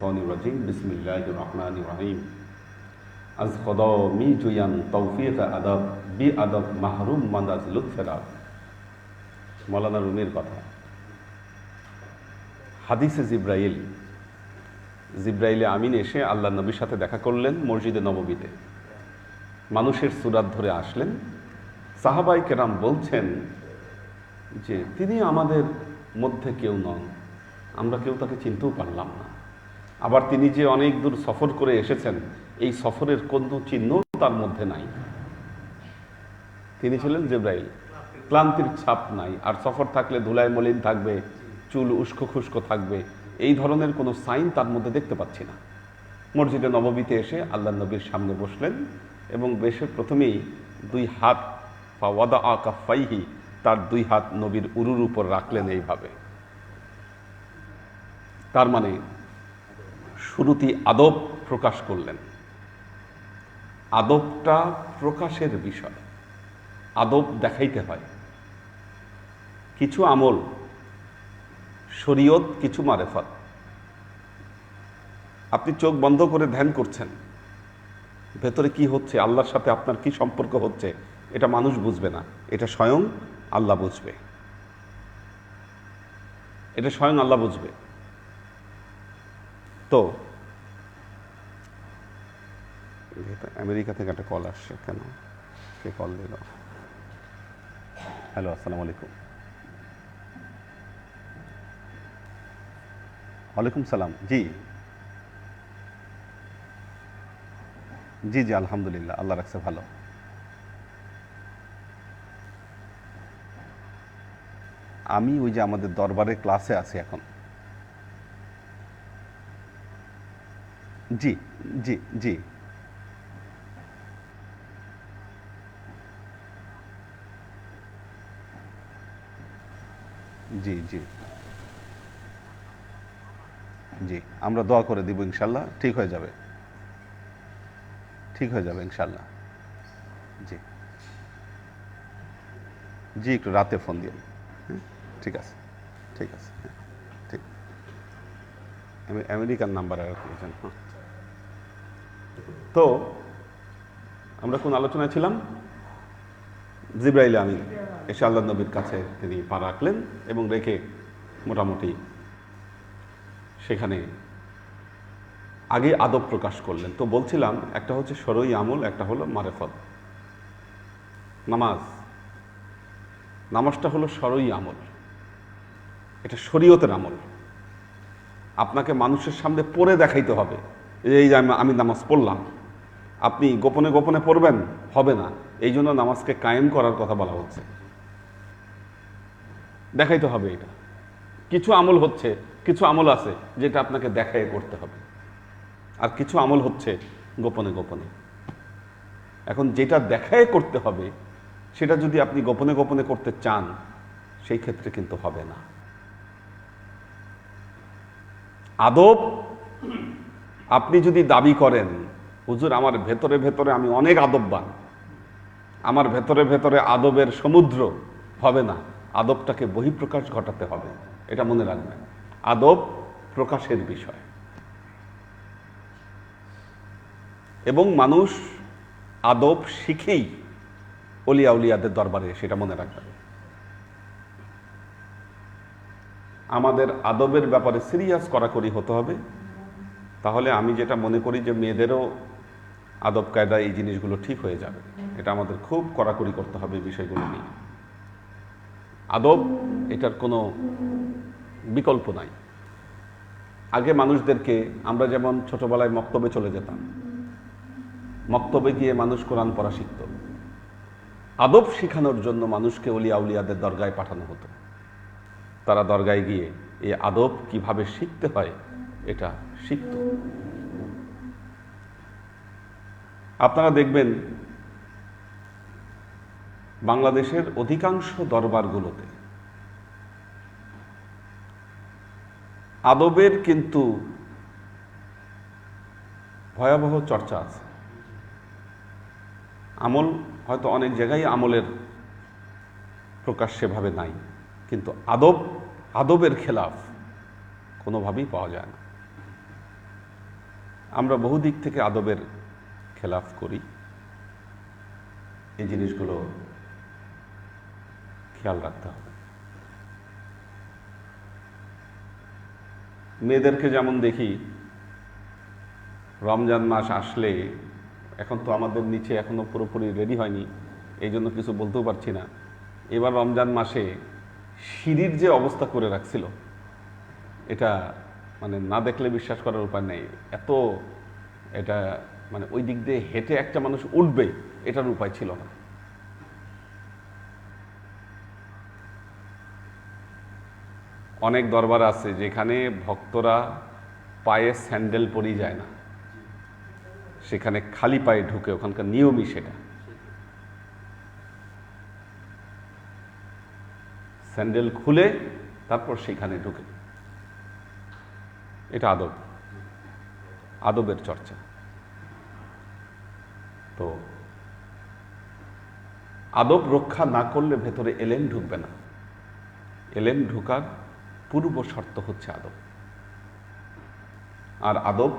الشيطان الرجيم بسم الله الرحمن الرحيم از خدا می جویم توفیق ادب بی ادب محروم ماند از لطف رب মৌলানা রুমির কথা হাদিসে জিব্রাইল জিব্রাইলে আমিন এসে আল্লাহ নবীর সাথে দেখা করলেন মসজিদে নববীতে মানুষের সুরাত ধরে আসলেন সাহাবাই কেরাম বলছেন যে তিনি আমাদের মধ্যে কেউ নন আমরা কেউ তাকে চিনতেও পারলাম না আবার তিনি যে অনেক দূর সফর করে এসেছেন, এই সফরের কোনো চিহ্ন তার মধ্যে নাই। তিনি ছিলেন জেব্রাইল। ক্লান্তির ছাপ নাই, আর সফর থাকলে ধুলায় মলিন থাকবে, চুল উস্কো খুস্কো থাকবে, এই ধরনের কোনো সাইন তার মধ্যে দেখতে পাচ্ছি না। মসজিদে নববীতে এসে আল্লাহ নবীর সামনে বসলেন এবং বেশে প্রথমেই দুই হাত ওয়াদা আকাফাইহি তার দুই হাত নবীর উরুর উপর রাখলেন এইভাবে। তার মানে শুরুতেই আদব প্রকাশ করলেন। আদবটা প্রকাশের বিষয়। আদব দেখাইতে হয়। কিছু আমল, শরীয়ত, কিছু মারেফত। আপনি চোখ বন্ধ করে ধ্যান করছেন। ভেতরে কি হচ্ছে? আল্লাহর সাথে আপনার কি সম্পর্ক হচ্ছে? এটা মানুষ বুঝবে না। এটা স্বয়ং আল্লাহ বুঝবে। এটা স্বয়ং আল্লাহ বুঝবে। তো? আমেরিকা থেকে একটা কল আসছে, কেন? কে কল দিল? হ্যালো আসসালামু আলাইকুম। ওয়ালাইকুম সালাম। জি। জি জি, আলহামদুলিল্লাহ, আল্লাহ রাখছে ভালো। আমি ওই যে আমাদের দরবারের ক্লাসে আছি এখন। জি জি জি। জি জি। জি, আমরা দোয়া করে দিব ইনশাল্লাহ, ঠিক হয়ে যাবে। ঠিক হয়ে যাবে ইনশাল্লাহ। জি। জি, একটু রাতে ফোন দিন। হ্যাঁ ঠিক আছে ঠিক আছে হ্যাঁ ঠিক। আমি আমেরিকান নাম্বার আর কি হ্যাঁ তো, আমরা কোন আলোচনায় ছিলাম? জিব্রাইল আমি এসে আল্লাহ নবীর কাছে তিনি পা রাখলেন এবং রেখে মোটামুটি সেখানে আগে আদব প্রকাশ করলেন। তো বলছিলাম, একটা হচ্ছে সরই আমল, একটা হলো মারেফত। নামাজ। নামাজটা হলো সরই আমল। এটা শরীয়তের আমল। আপনাকে মানুষের সামনে পড়ে দেখাইতে হবে। এই যে আমি- নামাজ পড়লাম। আপনি গোপনে গোপনে পড়বেন? হবে না। এই জন্য নামাজকে কায়েম করার কথা বলা হচ্ছে। দেখাইতে হবে এটা। কিছু আমল হচ্ছে, কিছু আমল আছে, যেটা আপনাকে দেখাই করতে হবে। আর কিছু আমল হচ্ছে গোপনে গোপনে। এখন যেটা দেখায় করতে হবে, সেটা যদি আপনি গোপনে গোপনে করতে চান, সেই ক্ষেত্রে কিন্তু হবে না। আদব আপনি যদি দাবি করেন, হুজুর, আমার ভেতরে ভেতরে আমি অনেক আদববান। আমার ভেতরে ভেতরে আদবের সমুদ্র হবে না। আদবটাকে বহিঃপ্রকাশ ঘটাতে হবে। এটা মনে রাখবেন। আদব প্রকাশের বিষয়। এবং মানুষ আদব শিখেই অলিয়া উলিয়াদের দরবারে সেটা মনে রাখবেন আমাদের আদবের ব্যাপারে সিরিয়াস কড়াকড়ি হতে হবে। তাহলে আমি যেটা মনে করি যে মেয়েদেরও আদব কায়দা এই জিনিসগুলো ঠিক হয়ে যাবে। এটা আমাদের খুব কড়াকড়ি করতে হবে বিষয়গুলো নিয়ে। আদব, এটার কোনো বিকল্প নাই। আগে মানুষদেরকে, আমরা যেমন ছোটবেলায় মক্তবে চলে যেতাম, মক্তবে গিয়ে মানুষ কোরআন পড়া শিখত। আদব শেখানোর জন্য মানুষকে অলিয়া উলিয়াদের দরগায় পাঠানো হতো। তারা দরগায় গিয়ে এই আদব কীভাবে শিখতে হয়, এটা শিখত আপনারা দেখবেন বাংলাদেশের অধিকাংশ দরবারগুলোতে আদবের কিন্তু ভয়াবহ চর্চা আছে। আমল হয়তো অনেক জায়গায় আমলের প্রকাশ সেভাবে নাই, কিন্তু আদব, আদবের খেলাফ কোনোভাবেই পাওয়া যায় না। আমরা বহু দিক থেকে আদবের খেলাফ করি। এই জিনিসগুলো খেয়াল রাখতে হবে। মেয়েদেরকে যেমন দেখি, রমজান মাস আসলে এখন তো আমাদের নিচে এখনও পুরোপুরি রেডি হয়নি, এই জন্য কিছু বলতেও পারছি না। এবার রমজান মাসে সিঁড়ির যে অবস্থা করে রাখছিল, এটা মানে না দেখলে বিশ্বাস করার উপায় নেই। এত এটা মানে ওই দিক দিয়ে হেঁটে একটা মানুষ উঠবে, এটার উপায় ছিল না। অনেক দরবার আছে যেখানে ভক্তরা পায়ে স্যান্ডেল পরেই যায় না। সেখানে খালি পায়ে ঢুকে, ওখানকার নিয়মই সেটা। স্যান্ডেল খুলে তারপর সেখানে ঢুকে। এটা আদব। আদবের চর্চা। তো আদব রক্ষা না করলে ভেতরে এলেন ঢুকবে না। এলেন ঢুকার পূর্ব শর্ত হচ্ছে আদব। আর আদব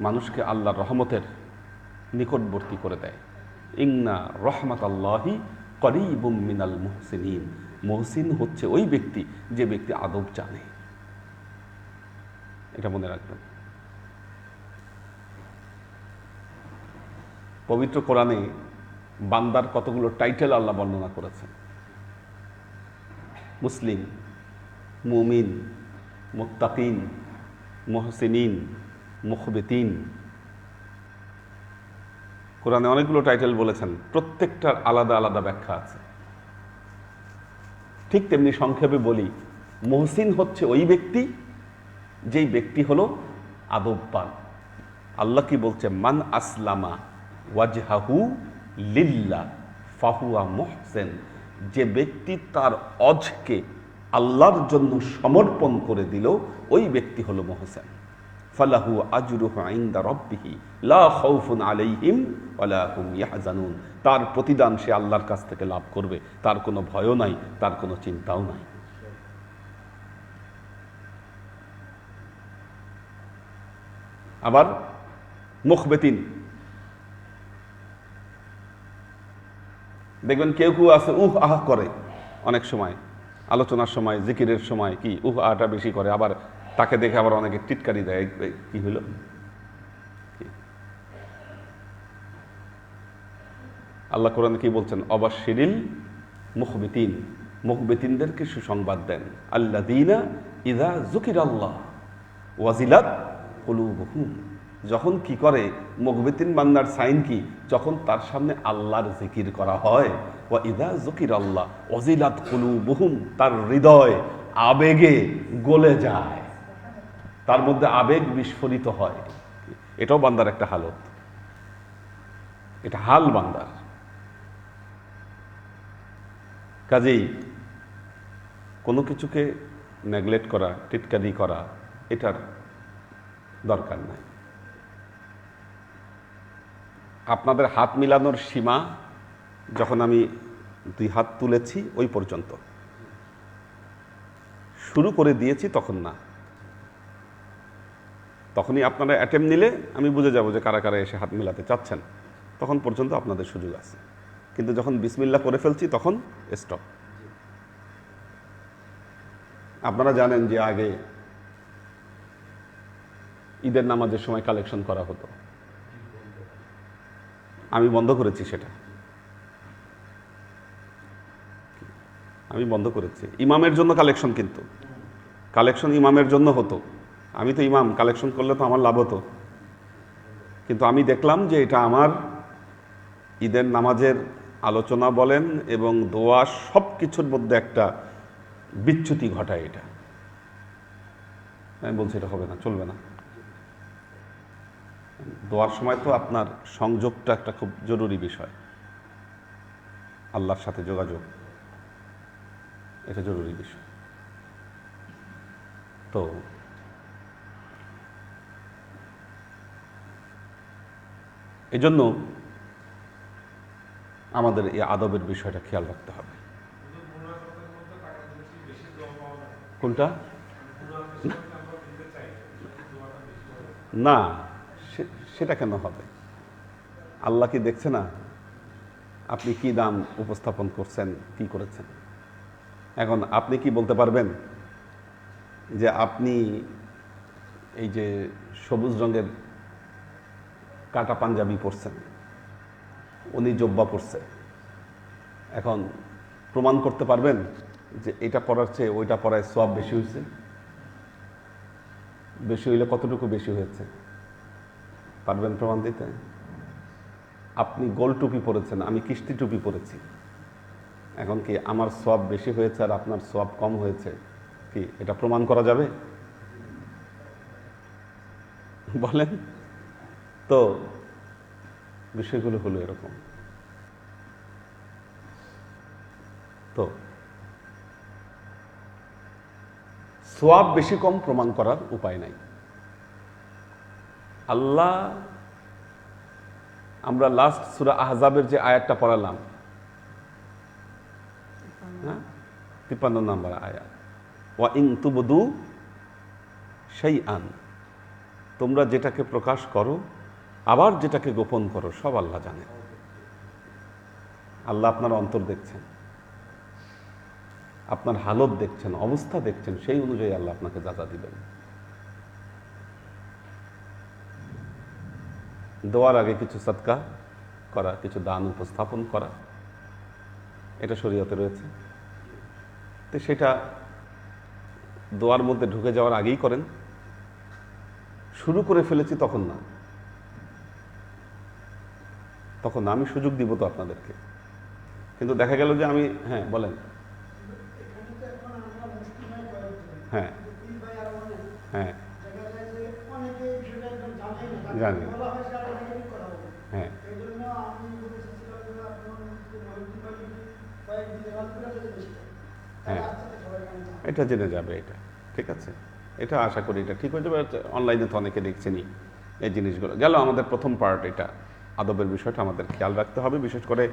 মানুষকে আল্লাহর রহমতের নিকটবর্তী করে দেয়। ইংনা রহমত আল্লাহি করিবুম মিনাল মুহসিনিন। মহসিন হচ্ছে ওই ব্যক্তি যে ব্যক্তি আদব জানে। এটা মনে রাখবেন পবিত্র কোরআনে বান্দার কতগুলো টাইটেল আল্লাহ বর্ণনা করেছেন। মুসলিম, মুমিন, মুত্তাকিন, মোহসিনিন, মুখবেতিন। কোরআনে অনেকগুলো টাইটেল বলেছেন, প্রত্যেকটার আলাদা আলাদা ব্যাখ্যা আছে। ঠিক তেমনি সংক্ষেপে বলি, মহসিন হচ্ছে ওই ব্যক্তি যেই ব্যক্তি হলো আদববান। আল্লাহ কি বলছে? মান আসলামা ওয়াজহাহু লিল্লা ফাহুয়া মোহসেন। যে ব্যক্তি তার অজকে আল্লাহর জন্য সমর্পণ করে দিল, ওই ব্যক্তি হলো মোহসেন। ফালাহু আজরুহু ইনদা রাব্বিহি, লা খাউফুন আলাইহিম ওয়ালা হুম ইয়াহজানুন। তার প্রতিদান সে আল্লাহর কাছ থেকে লাভ করবে, তার কোনো ভয়ও নাই, তার কোনো চিন্তাও নাই। আবার মুখবেতিন। দেখবেন কেউ কেউ আছে উহ আহ করে অনেক সময়, আলোচনার সময়, জিকিরের সময়, কি উহ আহটা বেশি করে, আবার তাকে দেখে আবার অনেকে টিটকারি দেয় কি কি? আল্লাহ কোরআন কি বলছেন? অবাশিরিল মুখবিতিন। মুখবিতিনদেরকে সুসংবাদ দেন। আল্লাহ দিনা ইদা জুকির আল্লাহ ওয়াজিলাত কলুবহুম। যখন কি করে মুখবিতিন বান্দার সাইন কি? যখন তার সামনে আল্লাহর জিকির করা হয়। ওয়া ইদা জকির আল্লাহ ওয়াজিলাত কলুবহুম, তার হৃদয় আবেগে গলে যায়। তার মধ্যে আবেগ বিস্ফোরিত হয়। এটাও বান্দার একটা হালত। এটা হাল বান্দার। কাজেই কোনো কিছুকে নেগলেক্ট করা, টিটকারি করা, এটার দরকার নাই। আপনাদের হাত মিলানোর সীমা যখন আমি দুই হাত তুলেছি, ওই পর্যন্ত। শুরু করে দিয়েছি, তখন না। তখনই আপনারা অ্যাটেম্প নিলে আমি বুঝে যাব যে কারা কারা এসে হাত মিলাতে চাচ্ছেন। তখন পর্যন্ত আপনাদের সুযোগ আছে। কিন্তু যখন বিসমিল্লা করে ফেলছি, তখন স্টপ আপনারা জানেন যে আগে ঈদের নামাজের সময় কালেকশন করা হতো। আমি বন্ধ করেছি সেটা। আমি বন্ধ করেছি। ইমামের জন্য কালেকশন কিন্তু। কালেকশন ইমামের জন্য হতো। আমি তো ইমাম কালেকশন করলে তো আমার লাভ হতো। কিন্তু আমি দেখলাম যে এটা আমার ঈদের নামাজের আলোচনা বলেন এবং দোয়া সব কিছুর মধ্যে একটা বিচ্যুতি ঘটায় এটা। আমি বলছি এটা হবে না, চলবে না। দোয়ার সময় তো আপনার সংযোগটা একটা খুব জরুরি বিষয়। আল্লাহর সাথে যোগাযোগ, এটা জরুরি বিষয়। তো এজন্য আমাদের এই আদবের বিষয়টা খেয়াল রাখতে হবে। কোনটা? না। সেটা কেন হবে? আল্লাহ কি দেখছে না আপনি কি দাম উপস্থাপন করছেন, কি করেছেন? এখন আপনি কি বলতে পারবেন যে আপনি এই যে সবুজ রঙের কাটা পাঞ্জাবি পরছেন, উনি জব্বা পরছে, এখন প্রমাণ করতে পারবেন যে এটা পড়ার চেয়ে ওইটা পড়ায় সব বেশি হয়েছে? বেশি হইলে কতটুকু বেশি হয়েছে? পারবেন প্রমাণ দিতে? আপনি গোল টুপি পরেছেন, আমি কিস্তি টুপি পরেছি। এখন কি আমার সব বেশি হয়েছে আর আপনার সব কম হয়েছে? কি এটা প্রমাণ করা যাবে? বলেন। তো, বিষয়গুলো হলো এরকম। তো সোয়াব বেশি কম প্রমাণ করার উপায় নাই। আল্লাহ, আমরা লাস্ট সুরা আহজাবের যে আয়াতটা পড়ালাম। হ্যাঁ? তিপ্পান্ন নম্বর আয়াত। ওয়া ইং তুবদু সেই আন তোমরা যেটাকে প্রকাশ করো, আবার যেটাকে গোপন করো, সব আল্লাহ জানে। আল্লাহ আপনার অন্তর দেখছেন। আপনার হালত দেখছেন, অবস্থা দেখছেন, সেই অনুযায়ী আল্লাহ আপনাকে যাজা দিবেন। দোয়ার আগে কিছু সৎকা করা, কিছু দান উপস্থাপন করা। এটা শরীয়তে রয়েছে। তো সেটা দোয়ার মধ্যে ঢুকে যাওয়ার আগেই করেন। শুরু করে ফেলেছি তখন না। তখন আমি সুযোগ দিব তো আপনাদেরকে। কিন্তু দেখা গেল যে আমি হ্যাঁ বলেন। হ্যাঁ। হ্যাঁ। দেখা হ্যাঁ। হ্যাঁ। এটা জেনে যাবে এটা। ঠিক আছে? এটা আশা করি এটা ঠিক হয়ে যাবে। অনলাইনে তো অনেকে দেখছেনই এই জিনিসগুলো। গেল আমাদের প্রথম পার্ট এটা। আদবের বিষয়টা আমাদের খেয়াল রাখতে হবে। বিশেষ করে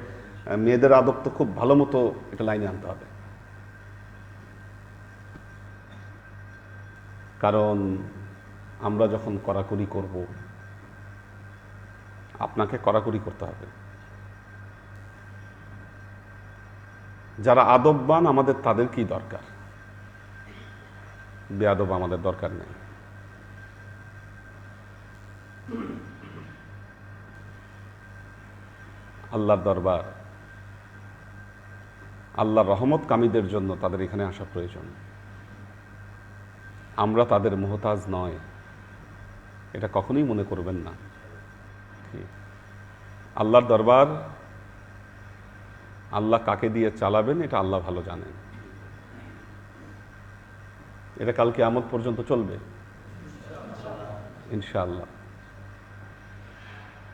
মেয়েদের আদব তো খুব ভালো মতো এটা লাইনে আনতে হবে। কারণ আমরা যখন কড়াকড়ি করব আপনাকে কড়াকড়ি করতে হবে। যারা আদববান, আমাদের তাদের কি দরকার। বেয়াদব আমাদের দরকার নেই। আল্লাহর দরবার, আল্লাহর রহমত কামীদের জন্য তাদের এখানে আসা প্রয়োজন। আমরা তাদের মোহতাজ নয়। এটা কখনোই মনে করবেন না? আল্লাহর দরবার, আল্লাহ কাকে দিয়ে চালাবেন, এটা আল্লাহ ভালো জানেন। এটা কালকে আমদ পর্যন্ত চলবে। ইনশাআল্লাহ।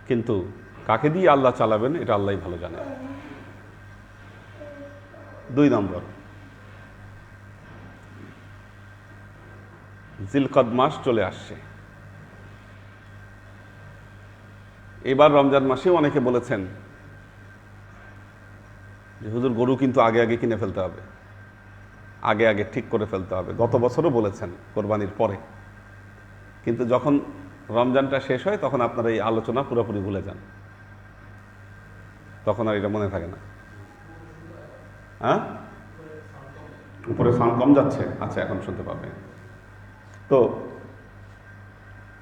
কিন্তু কাকে দিয়ে আল্লাহ চালাবেন, এটা আল্লাহ ভালো জানেন দুই নম্বর। জিলকদ মাস চলে আসছে। এবার রমজান মাসে অনেকে বলেছেন যে, হুজুর, গরু কিন্তু আগে আগে কিনে ফেলতে হবে। আগে আগে ঠিক করে ফেলতে হবে। গত বছরও বলেছেন কোরবানির পরে। কিন্তু যখন রমজানটা শেষ হয়, তখন আপনার এই আলোচনা পুরোপুরি ভুলে যান। তখন আর এটা মনে থাকে না। হ্যাঁ? উপরে সাউন্ড কম যাচ্ছে? আচ্ছা এখন শুনতে পাবে। তো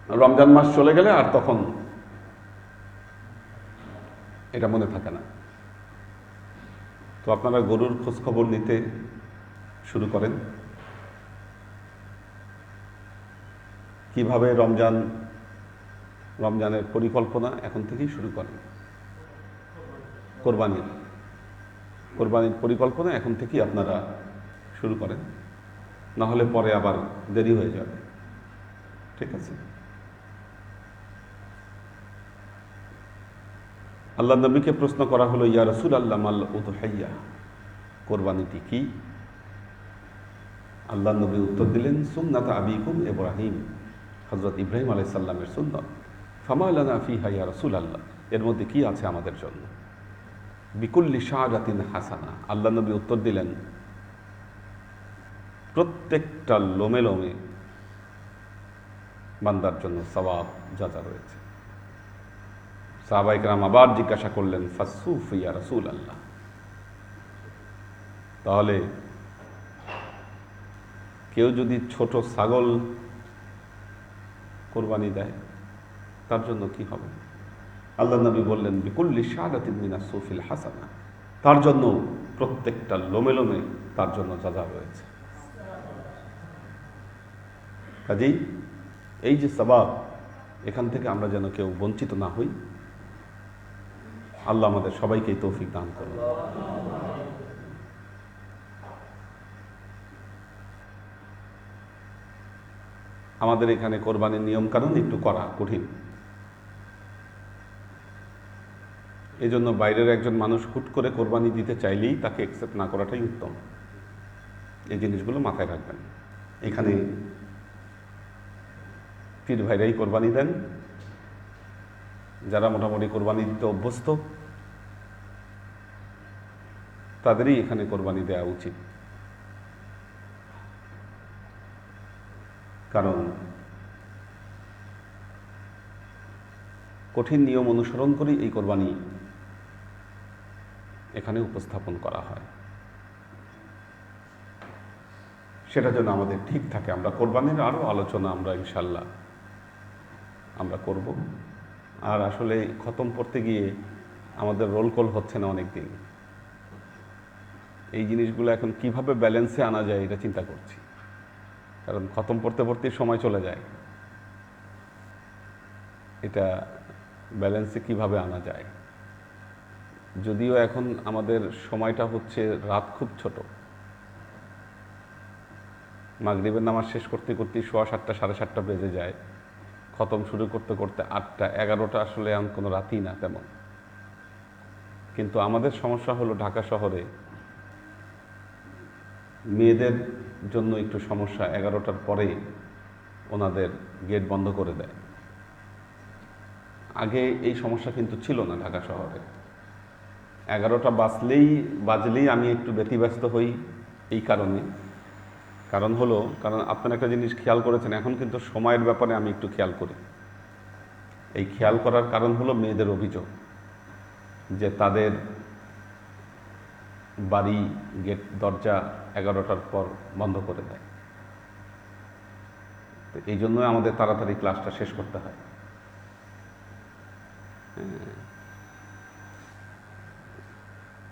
রমজান মাস চলে গেলে আর তখন এটা মনে থাকে না। তো আপনারা গরুর খোঁজখবর নিতে শুরু করেন। কীভাবে রমজান, রমজানের পরিকল্পনা এখন থেকেই শুরু করেন? কোরবানির কোরবানির পরিকল্পনা এখন থেকেই আপনারা শুরু করেন। না হলে পরে আবার দেরি হয়ে যাবে। ঠিক আছে? আল্লাহ নবীকে প্রশ্ন করা হলো, ইয়া রসুল আল্লাহ মাল্লা উদহাইয়া কোরবানিটি কি? আল্লাহ নবী উত্তর দিলেন, সুন্নাত আবিকুম ইব্রাহিম। হজরত ইব্রাহিম আলাইসাল্লামের সুন্নত। ফামালানা ফি হাইয়া রসুল আল্লাহ এর মধ্যে কি আছে আমাদের জন্য? বিকুল্লি শাহাদাতিন হাসানা। আল্লাহ নবী উত্তর দিলেন, প্রত্যেকটা লোমে লোমে বান্দার জন্য সবাব যা যা রয়েছে। সাহাবাইকরাম আবার জিজ্ঞাসা করলেন ফাসুফ ইয়া রসুল আল্লাহ তাহলে কেউ যদি ছোট ছাগল কোরবানি দেয়, তার জন্য কি হবে? আল্লাহ নবী বললেন, বিকুল্লি শাহাদাতিন মিনা সুফিল হাসানা। তার জন্য প্রত্যেকটা লোমে লোমে তার জন্য যা রয়েছে। কাজেই এই যে সবাব, এখান থেকে আমরা যেন কেউ বঞ্চিত না হই। আল্লাহ আমাদের সবাইকে তৌফিক দান করুন। আমাদের এখানে কোরবানির নিয়মকানুন একটু করা কঠিন। এই জন্য বাইরের একজন মানুষ হুট করে কোরবানি দিতে চাইলেই তাকে অ্যাকসেপ্ট না করাটাই উত্তম। এই জিনিসগুলো মাথায় রাখবেন। এখানে পীর ভাইরাই কোরবানি দেন। যারা মোটামুটি কোরবানি দিতে অভ্যস্ত, তাদেরই এখানে কোরবানি দেওয়া উচিত। কারণ কঠিন নিয়ম অনুসরণ করেই এই কোরবানি এখানে উপস্থাপন করা হয়। সেটা যেন আমাদের ঠিক থাকে। আমরা কোরবানির আরও আলোচনা আমরা ইনশাল্লাহ আমরা করব। আর আসলে খতম পড়তে গিয়ে আমাদের রোল কল হচ্ছে না অনেক দিন এই জিনিসগুলো এখন কীভাবে ব্যালেন্সে আনা যায় এটা চিন্তা করছি। কারণ খতম পড়তে পড়তে সময় চলে যায়। এটা ব্যালেন্সে কীভাবে আনা যায়? যদিও এখন আমাদের সময়টা হচ্ছে রাত খুব ছোট। মাগরিবের নামাজ শেষ করতে করতে সোয়া সাতটা, সাড়ে সাতটা বেজে যায়। খতম শুরু করতে করতে আটটা, এগারোটা আসলে এমন কোনো রাতই না তেমন। কিন্তু আমাদের সমস্যা হলো ঢাকা শহরে মেয়েদের জন্য একটু সমস্যা, এগারোটার পরে ওনাদের গেট বন্ধ করে দেয়। আগে এই সমস্যা কিন্তু ছিল না ঢাকা শহরে। এগারোটা বাজলেই বাজলেই আমি একটু ব্যতিব্যস্ত হই এই কারণে। কারণ হলো, কারণ আপনার একটা জিনিস খেয়াল করেছেন, এখন কিন্তু সময়ের ব্যাপারে আমি একটু খেয়াল করি এই খেয়াল করার কারণ হলো মেয়েদের অভিযোগ, যে তাদের বাড়ি গেট দরজা এগারোটার পর বন্ধ করে দেয় তো এই জন্যই আমাদের তাড়াতাড়ি ক্লাসটা শেষ করতে হ্যাঁ।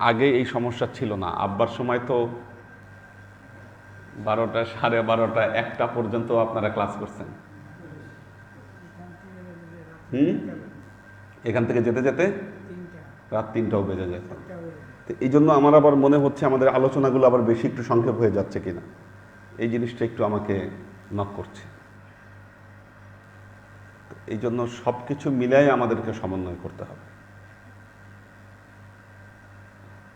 আগে এই সমস্যা ছিল না, আব্বার সময় তো বারোটা, সাড়ে বারোটা, একটা পর্যন্ত আপনারা ক্লাস করছেন। হুম? এখান থেকে যেতে যেতে রাত তিনটাও বেজে যেত তো এই জন্য আমার আবার মনে হচ্ছে আমাদের আলোচনাগুলো আবার বেশি একটু সংক্ষেপ হয়ে যাচ্ছে কিনা। এই জিনিসটা একটু আমাকে নক করছে। এই জন্য সব কিছু মিলাই আমাদেরকে সমন্বয় করতে হবে।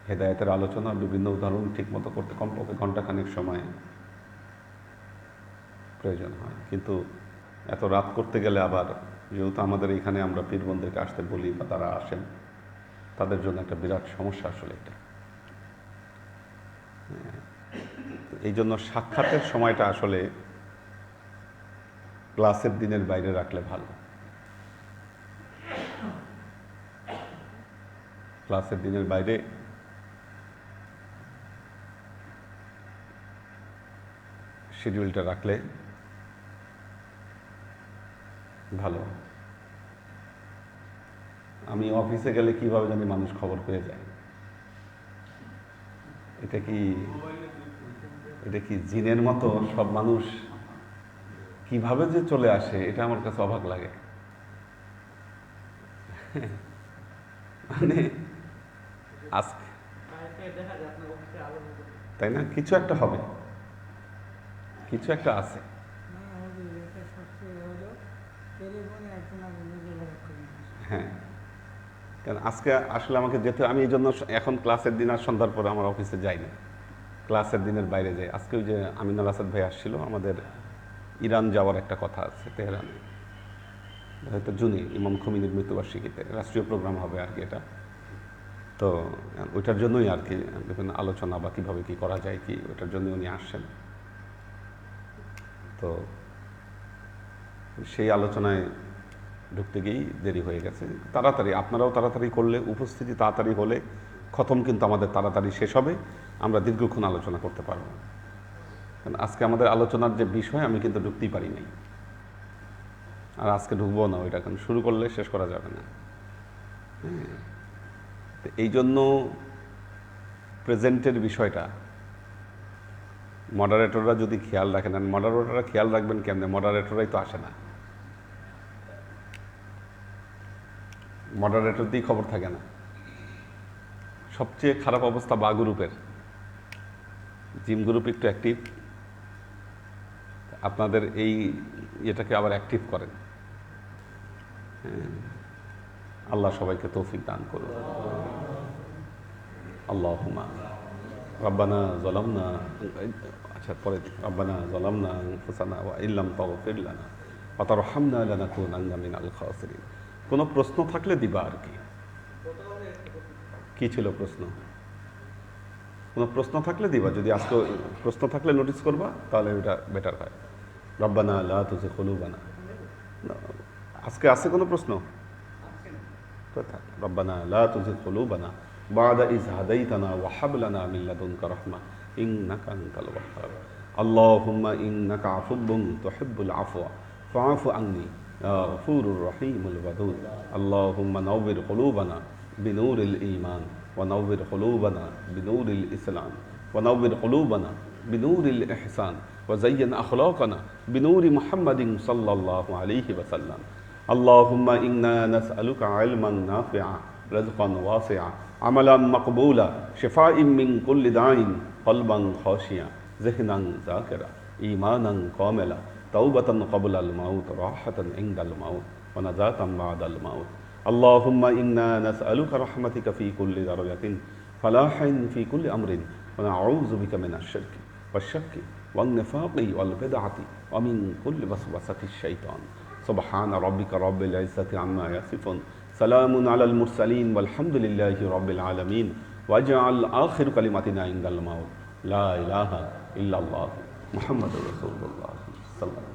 হেদায়তের আলোচনা বিভিন্ন উদাহরণ ঠিকমতো করতে কমপক্ষে ঘন্টাখানেক সময় প্রয়োজন হয়। কিন্তু এত রাত করতে গেলে আবার যেহেতু আমাদের এখানে আমরা পীরবন্ধুকে আসতে বলি বা তারা আসেন, তাদের জন্য একটা বিরাট সমস্যা আসলে এটা। হ্যাঁ। এই জন্য সাক্ষাতের সময়টা আসলে ক্লাসের দিনের বাইরে রাখলে ভালো। ক্লাসের দিনের বাইরে শিডিউলটা রাখলে ভালো। আমি অফিসে গেলে কীভাবে জানি মানুষ খবর পেয়ে যায়? এটা কি এটা কি জিনের মতো সব মানুষ কীভাবে যে চলে আসে, এটা আমার কাছে অবাক লাগে। মানে আজকে তাই না? কিছু একটা হবে। কিছু একটা আছে। হ্যাঁ। কারণ আজকে আসলে আমাকে যেতে আমি এই জন্য এখন ক্লাসের দিন আর সন্ধ্যার পরে আমার অফিসে যাই না। ক্লাসের দিনের বাইরে যাই। আজকে ওই যে আমিনুল আসাদ ভাই আসছিল, আমাদের ইরান যাওয়ার একটা কথা আছে তেহরানে। হয়তো জুনে, ইমাম খুমিনের মৃত্যুবার্ষিকীতে। রাষ্ট্রীয় প্রোগ্রাম হবে আর কি এটা। তো, ওইটার জন্যই আর কি বিভিন্ন আলোচনা বা কীভাবে কী করা যায়, কি ওইটার জন্য উনি আসছেন। তো, সেই আলোচনায় ঢুকতে গিয়েই দেরি হয়ে গেছে। তাড়াতাড়ি, আপনারাও তাড়াতাড়ি করলে, উপস্থিতি তাড়াতাড়ি হলে খতম কিন্তু আমাদের তাড়াতাড়ি শেষ হবে। আমরা দীর্ঘক্ষণ আলোচনা করতে পারব কারণ আজকে আমাদের আলোচনার যে বিষয়, আমি কিন্তু ঢুকতেই পারি নাই। আর আজকে ঢুকবো না ওইটা, কারণ শুরু করলে শেষ করা যাবে না। হ্যাঁ। তো এই জন্য প্রেজেন্টের বিষয়টা মডারেটররা যদি খেয়াল রাখেন, আর মডারেটররা খেয়াল রাখবেন কেমনে? মডারেটররাই তো আসে না। মডারেটর দিয়ে খবর থাকে না। সবচেয়ে খারাপ অবস্থা বা গ্রুপের। জিম গ্রুপ একটু অ্যাক্টিভ আপনাদের এই ইয়েটাকে আবার অ্যাক্টিভ করেন। হ্যাঁ। আল্লাহ সবাইকে তৌফিক দান করুন। আল্লাহ রব্বানা জলামনা আচ্ছা পরে। রব্বানা জলামনা ফুসানা ওয়া ইল্লাম তাগফির লানা। ওয়া তারহামনা লানাকুনান্না মিনাল খাসিরিন। কোনো প্রশ্ন থাকলে দিবা আর কি। কী ছিল প্রশ্ন? কোনো প্রশ্ন থাকলে দিবা, যদি আজকে প্রশ্ন থাকলে নোটিস করবা, তাহলে ওটা বেটার হয়। রব্বানা আল্লাহ তুজে কলুবানা। আজকে আছে কোনো প্রশ্ন? রব্বানা আল্লাহ তুজে কলুবানা। বাদা ইজ হাদাইতানা ওয়াহাবলানা মিল্লাদুনকা রহমা। ইন্নাকা আনতাল ওয়াহাব না ইন্নাকা আফুব্বুন তুহিব্বুল আফওয়া। ফাআফু আন্নী। غفور الرحيم الودود. اللهم نور قلوبنا بنور الإيمان ونور قلوبنا بنور الإسلام ونور قلوبنا بنور الإحسان وزين أخلاقنا بنور محمد صلى الله عليه وسلم. اللهم إنا نسألك علما نافعا رزقا واسعا عملا مقبولا شفاء من كل داء قلبا خاشعا ذهنا ذاكرا إيمانا كاملا. توبة قبل الموت راحة عند الموت ونجاة بعد الموت. اللهم إنا نسألك رحمتك في كل درجة فلاحا في كل أمر ونعوذ بك من الشرك والشك والنفاق والبدعة ومن كل وسوسة الشيطان. سبحان ربك رب العزة عما يصفون. سلام على المرسلين والحمد لله رب العالمين. واجعل آخر كلمتنا عند الموت. لا إله إلا الله محمد رسول الله. الله.